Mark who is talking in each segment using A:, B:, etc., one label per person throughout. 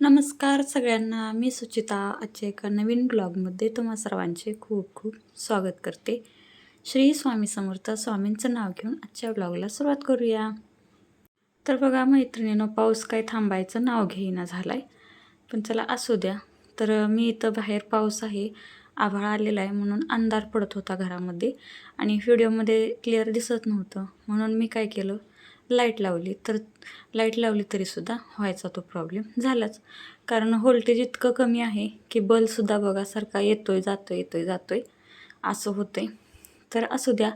A: नमस्कार सगळ्यांना मी सुचिता आजच्या एका नवीन ब्लॉगमध्ये तुम्हा सर्वांचे खूप खूप स्वागत करते. श्री स्वामी समर्थ स्वामींचं नाव घेऊन आजच्या ब्लॉगला सुरुवात करूया. तर बघा मैत्रिणीनं पाऊस काय थांबायचं नाव घेईना झाला आहे पण चला असू द्या. तर मी इथं बाहेर पाऊस आहे आभाळ आलेला आहे म्हणून अंधार पडत होता घरामध्ये आणि व्हिडिओमध्ये क्लिअर दिसत नव्हतं. म्हणून मी काय केलं लाइट लावली तर लाइट लावली तरीसुद्धा व्हायचा तो प्रॉब्लेम झालाच. कारण व्होल्टेज इतकं कमी आहे की बलसुद्धा बघा सारखा येतो आहे जातो आहे असं होतंय. तर असू द्या.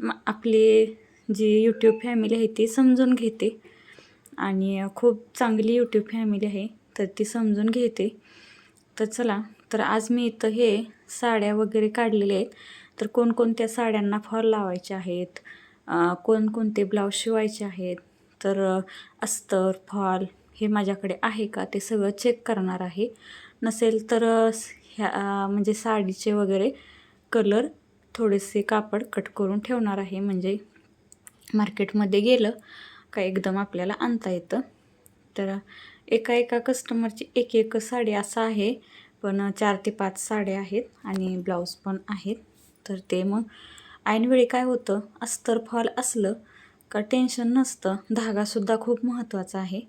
A: म आपली जी यूट्यूब फॅमिली आहे ती समजून घेते. आणि खूप चांगली यूट्यूब फॅमिली आहे तर ती समजून घेते. तर चला तर आज मी इथं हे साड्या वगैरे काढलेल्या आहेत. तर कोणकोणत्या साड्यांना फॉल लावायचे आहेत? कोणकोणते ब्लाऊज शिवायचे आहेत तर अस्तर फॉल हे माझ्याकडे आहे का ते सगळं चेक करणार आहे. नसेल तर ह्या म्हणजे साडीचे वगैरे कलर थोडेसे कापड कट करून ठेवणार आहे. म्हणजे मार्केटमध्ये गेलं का एकदम आपल्याला आणता येतं. तर एका एका कस्टमरची एक एक साडी असं आहे पण चार ते पाच साड्या आहेत आणि ब्लाऊज पण आहेत. तर ते मग ऐनवेळी काय होतं? अस्तर फॉल असलं का टेन्शन नसतं. धागासुद्धा खूप महत्त्वाचा आहे.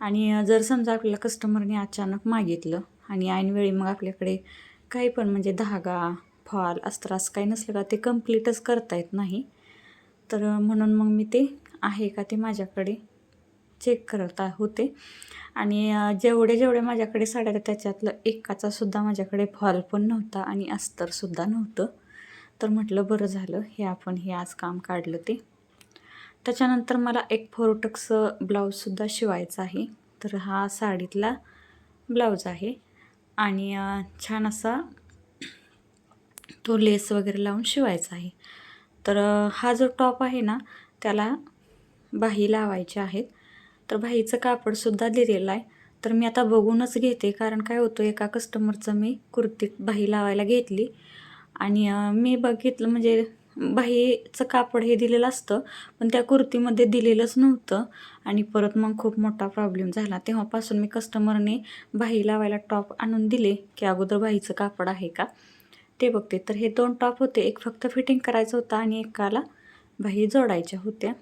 A: आणि जर समजा आपल्याला कस्टमरने अचानक मागितलं आणि ऐनवेळी मग आपल्याकडे काही पण म्हणजे धागा फॉल अस्त्रास काही नसलं का ते कम्प्लीटच करता येत नाही. तर म्हणून मग मी ते आहे का ते माझ्याकडे चेक करत आ- होते. आणि जेवढे जेवढे माझ्याकडे साड्या त्याच्यातलं एकाचासुद्धा माझ्याकडे फॉल पण नव्हता आणि अस्तरसुद्धा नव्हतं. तर म्हटलं बरं झालं हे आपण हे आज काम काढलं ते. त्याच्यानंतर मला एक फोरोटक्स ब्लाऊजसुद्धा शिवायचा आहे. तर हा साडीतला ब्लाऊज आहे. आणि छान असा तो लेस वगैरे लावून शिवायचा आहे. तर हा जो टॉप आहे ना त्याला बाही लावायचे आहेत. तर बाहीचं कापडसुद्धा दिलेलं आहे. तर मी आता बघूनच घेते कारण काय होतं एका कस्टमरचं मी कुर्ती बाही लावायला घेतली. आणि मी बघितलं म्हणजे बाहीचं कापड हे दिलेलं असतं पण त्या कुर्तीमध्ये दिलेलंच नव्हतं. आणि परत मग खूप मोठा प्रॉब्लेम झाला. तेव्हापासून मी कस्टमरने बाही लावायला टॉप आणून दिले की अगोदर बाहीचं कापड आहे का? ते बघते. तर हे दोन टॉप होते. एक फक्त फिटिंग करायचं होतं आणि एकाला बाही जोडायच्या होत्या.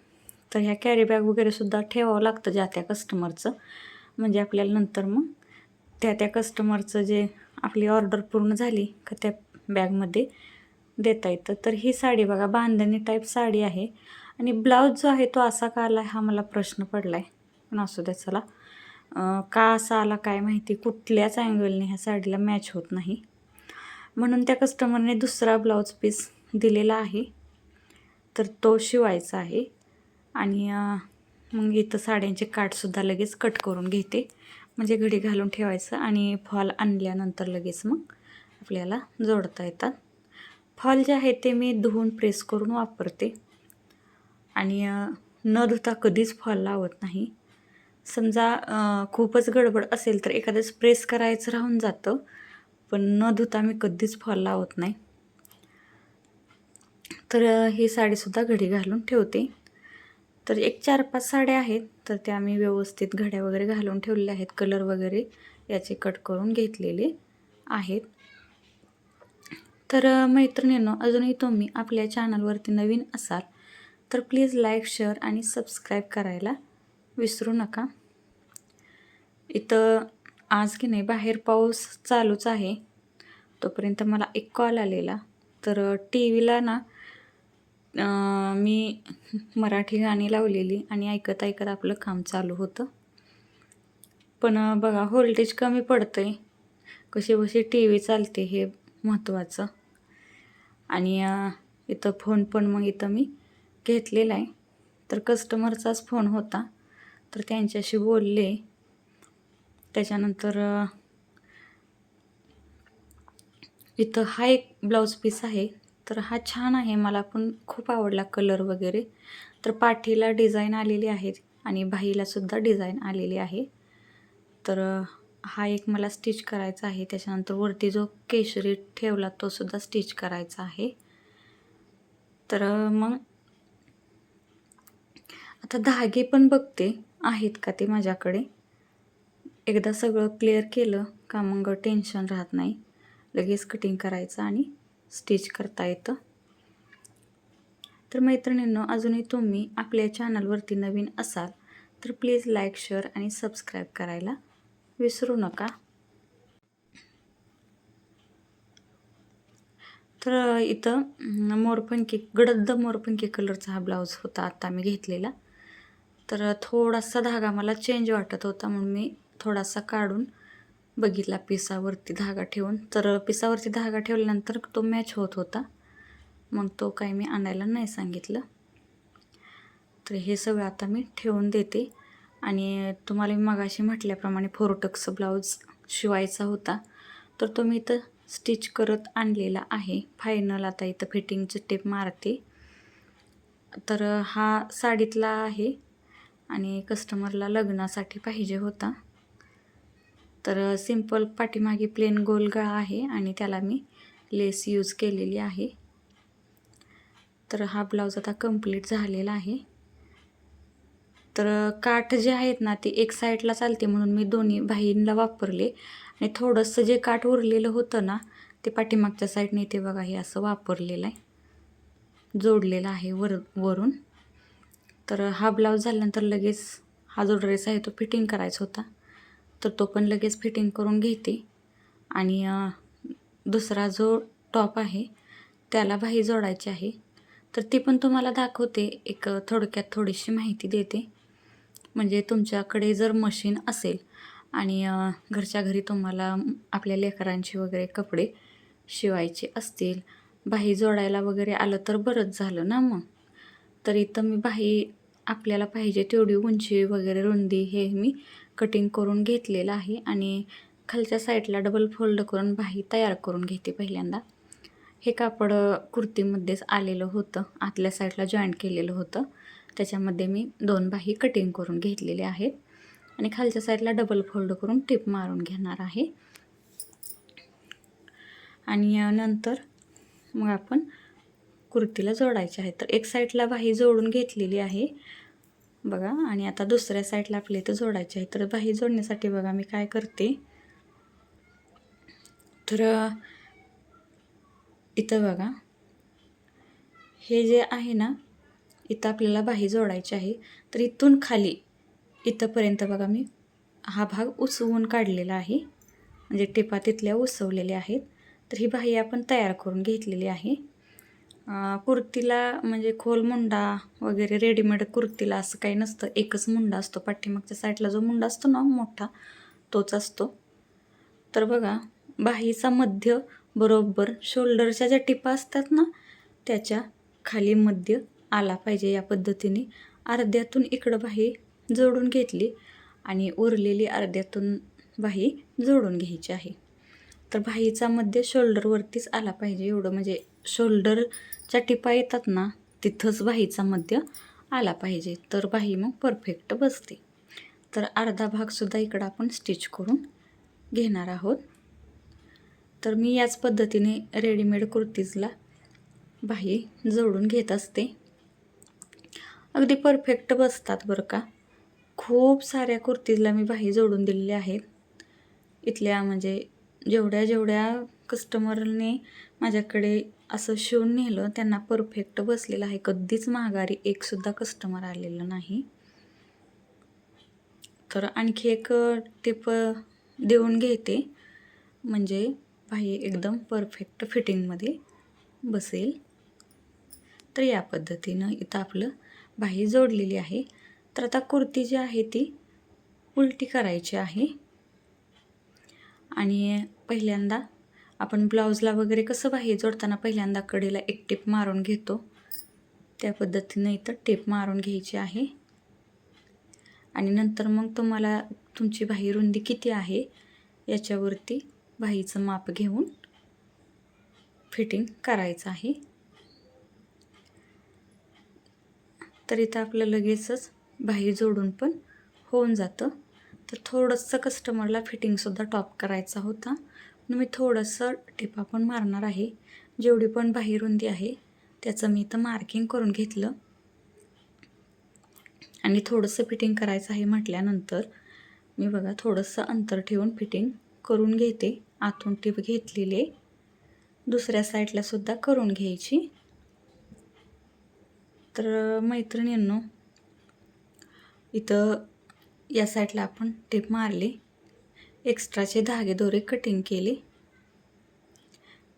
A: तर ह्या कॅरी बॅग वगैरेसुद्धा ठेवावं लागतं ज्या त्या कस्टमरचं म्हणजे आपल्याला नंतर मग त्या त्या कस्टमरचं जे आपली ऑर्डर पूर्ण झाली का त्या बॅगमध्ये देता येतं. तर ही साडी बघा बांधणी टाईप साडी आहे. आणि ब्लाऊज जो आहे तो असा का आला हा मला प्रश्न पडला आहे पण असू द्या चला. का असा आला काय माहिती? कुठल्याच अँगलने ह्या साडीला मॅच होत नाही. म्हणून त्या कस्टमरने दुसरा ब्लाऊज पीस दिलेला आहे. तर तो शिवायचा आहे. आणि मग इथं साड्यांचे काटसुद्धा लगेच कट करून घेते. म्हणजे घडी घालून ठेवायचं आणि फॉल आणल्यानंतर लगेच मग आपल्याला जोडता येतात. फॉल जे आहे ते मी धुवून प्रेस करून वापरते. आणि न धुता कधीच फॉल लावत नाही. समजा खूपच गडबड असेल तर एखाद्याच प्रेस करायचं राहून जातं पण न धुता मी कधीच फॉल लावत नाही. तर ही साडीसुद्धा घडी घालून ठेवते. तर एक चार पाच साड्या आहेत तर त्या मी व्यवस्थित घड्या वगैरे घालून ठेवलेल्या आहेत. कलर वगैरे याचे कट करून घेतलेले आहेत. तर मैत्रिणींनो अजूनही तुम्ही आपल्या चॅनलवरती नवीन असाल तर प्लीज लाईक शेअर आणि सबस्क्राईब करायला विसरू नका. इथं आज की नाही बाहेर पाऊस चालूच आहे. तोपर्यंत मला एक कॉल आलेला. तर टी व्हीला ना मी मराठी गाणी लावलेली आणि ऐकत ऐकत आपलं काम चालू होतं. पण बघा व्होल्टेज कमी पडतं आहे कशी कशी टी व्ही चालते हे महत्त्वाचं आणि इथं फोन पण मग इथं मी घेतलेला आहे. तर कस्टमरचाच फोन होता. तर त्यांच्याशी बोलले. त्याच्यानंतर इथं हा एक ब्लाऊज पीस आहे. तर हा छान आहे. मला पण खूप आवडला कलर वगैरे. तर पाठीला डिझाईन आलेली आहे आणि बाहीलासुद्धा डिझाईन आलेली आहे. तर हा एक मला स्टिच करायचा आहे. त्याच्यानंतर वरती जो केशरी ठेवला तो सुद्धा स्टिच करायचा आहे. तर मग आता धागे पण बघते. आहेत का ते माझ्याकडे? एकदा सगळं क्लिअर केलं का मग टेन्शन राहत नाही. लगेच कटिंग करायचं आणि स्टिच करता येतं. तर मैत्रिणींनो अजूनही तुम्ही आपल्या चॅनलवरती नवीन असाल तर प्लीज लाईक शेअर आणि सबस्क्राईब करायला विसरू नका. तर इथं मोरपंखी गडद मोरपंखी कलरचा हा ब्लाऊज होता आत्ता मी घेतलेला. तर थोडासा धागा मला चेंज वाटत होता म्हणून मी थोडासा काढून बघितला पिसावरती धागा ठेवून. तर पिसावरती धागा ठेवल्यानंतर तो मॅच होत होता. मग तो काही मी आणायला नाही सांगितलं. तर हे सगळं आता मी ठेवून देते. आणि तुम्हाला मी मगाशी म्हटल्याप्रमाणे फोरोटक्स ब्लाऊज शिवायचा होता. तर तो मी इथं स्टिच करत आणलेला आहे. फायनल आता इथं फिटिंगची टेप मारते. तर हा साडीतला आहे आणि कस्टमरला लग्नासाठी पाहिजे होता. तर सिंपल पाठीमागे प्लेन गोल गळा आहे आणि त्याला मी लेस यूज केलेली आहे. तर हा ब्लाऊज आता कंप्लीट झालेला आहे. तर काठ जे आहेत ना ते एक साईडला चालते म्हणून मी दोन्ही बाहींना वापरले. आणि थोडंसं जे काठ उरलेलं होतं ना ते पाठीमागच्या साईडने ते बघा हे असं वापरलेलं आहे. जोडलेलं आहे वर वरून. तर हा ब्लाऊज झाल्यानंतर लगेच हा जो ड्रेस आहे तो फिटिंग करायचा होता. तर तो पण लगेच फिटिंग करून घेते. आणि दुसरा जो टॉप आहे त्याला बाही जोडायची आहे. तर ती पण तुम्हाला दाखवते एक थोडक्यात थोडीशी माहिती देते. म्हणजे तुमच्याकडे जर मशीन असेल आणि घरच्या घरी तुम्हाला आपल्या लेकरांचे वगैरे कपडे शिवायचे असतील बाही जोडायला वगैरे आलं तर बरंच झालं ना मग? तर इथं मी बाही आपल्याला पाहिजे तेवढी उंची वगैरे रुंदी हे मी कटिंग करून घेतलेलं आहे आणि खालच्या साईडला डबल फोल्ड करून बाही तयार करून घेते पहिल्यांदा. हे कापड कुर्तीमध्येच आलेलं होतं आतल्या साईडला जॉईंट केलेलं होतं. त्याच्यामध्ये मी दोन बाही कटिंग करून घेतलेले आहेत. आणि खालच्या साईडला डबल फोल्ड करून टिप मारून घेणार आहे. आणि नंतर मग आपण कुर्तीला जोडायचे आहे. तर एक साईडला बाही जोडून घेतलेली आहे. बघा आणि आता दुसऱ्या साईडला आपल्या इथं जोडायचे आहे. तर बाही जोडण्यासाठी बघा मी काय करते. तर इथं बघा. हे जे आहे ना इथं आपल्याला बाही जोडायची आहे. तर इथून खाली इथंपर्यंत बघा मी हा भाग उसवून काढलेला आहे. म्हणजे टिपा तिथल्या उसवलेल्या आहेत. तर ही बाही आपण तयार करून घेतलेली आहे. कुर्तीला म्हणजे खोल मुंडा वगैरे रेडीमेड कुर्तीला असं काही नसतं. एकच मुंडा असतो. पाठीमागच्या साईडला जो मुंडा असतो ना मोठा तोच असतो. तर बघा बाहीचा मध्य बरोबर शोल्डरच्या ज्या टिपा असतात ना त्याच्याखाली मध्य आला पाहिजे या पद्धतीने. अर्ध्यातून इकडं बाही जोडून घेतली आणि उरलेली अर्ध्यातून बाही जोडून घ्यायची आहे. तर बाहीचा मध्य शोल्डरवरतीच आला पाहिजे एवढं म्हणजे शोल्डरच्या टिपा येतात ना तिथंच बाहीचा मध्य आला पाहिजे. तर बाही मग परफेक्ट बसते. तर अर्धा भागसुद्धा इकडं आपण स्टिच करून घेणार आहोत. तर मी याच पद्धतीने रेडीमेड कुर्तीजला बाही जोडून घेत असते. अगदी परफेक्ट बसतात बरं का. खूप साऱ्या कुर्तीजला मी बाही जोडून दिलेल्या आहेत. इथल्या म्हणजे जेवढ्या जेवढ्या कस्टमरने माझ्याकडे असं शिवून नेलं त्यांना परफेक्ट बसलेलं आहे. कधीच माघारी एकसुद्धा कस्टमर आलेलं नाही. तर आणखी एक टिप देऊन घेते. म्हणजे बाही एकदम परफेक्ट फिटिंगमध्ये बसेल. तर या पद्धतीनं इथं आपलं बाही जोडलेली आहे. तर आता कुर्ती जी आहे ती उलटी करायची आहे. आणि पहिल्यांदा आपण ब्लाऊजला वगैरे कसं बाही जोडताना पहिल्यांदा कडेला एक टेप मारून घेतो. त्या पद्धतीनं इथं टेप मारून घ्यायची आहे. आणि नंतर मग तुम्हाला तुमची बाही रुंदी किती आहे याच्यावरती बाहीचं माप घेऊन फिटिंग करायचं आहे. तर इथं आपलं लगेचच बाही जोडून पण होऊन जातं. तर थोडंसं कस्टमरला फिटिंगसुद्धा टॉप करायचा होता. म्हणून मी थोडंसं टिपा पण मारणार आहे. जेवढी पण बाही रुंदी आहे त्याचं मी इथं मार्किंग करून घेतलं. आणि थोडंसं फिटिंग करायचं आहे म्हटल्यानंतर मी बघा थोडंसं अंतर ठेवून फिटिंग करून घेते. आतून टिप घेतलेली आहे. दुसऱ्या साईडलासुद्धा करून घ्यायची. तर मैत्रिणींनो इथं या साईडला आपण टिप मारली. एक्स्ट्राचे धागे दोरे कटिंग केली.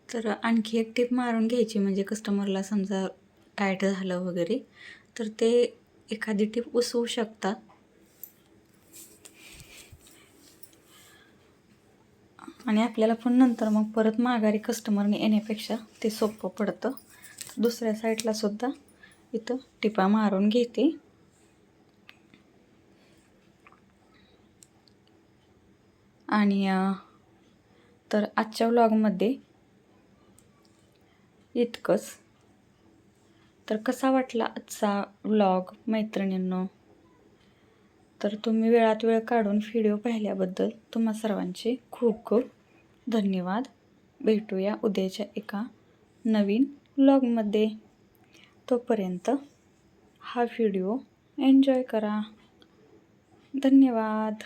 A: तर आणखी एक टीप मारून घ्यायची म्हणजे कस्टमरला समजा टाईट झालं वगैरे तर ते एखादी टीप उसवू शकतात आणि आपल्याला पण नंतर मग परत माघारी कस्टमरने येण्यापेक्षा ते सोपं पडतं. दुसऱ्या साईडला सुद्धा इथं टिपा मारून घेते. आणि तर आजच्या व्लॉगमध्ये इतकंच. तर कसा वाटला आजचा व्लॉग मैत्रिणींनो? तर तुम्ही वेळात वेळ काढून व्हिडिओ पाहिल्याबद्दल तुम्हा सर्वांचे खूप खूप धन्यवाद. भेटूया उद्याच्या एका नवीन व्लॉगमध्ये. तोपर्यंत हा व्हिडिओ एन्जॉय करा. धन्यवाद.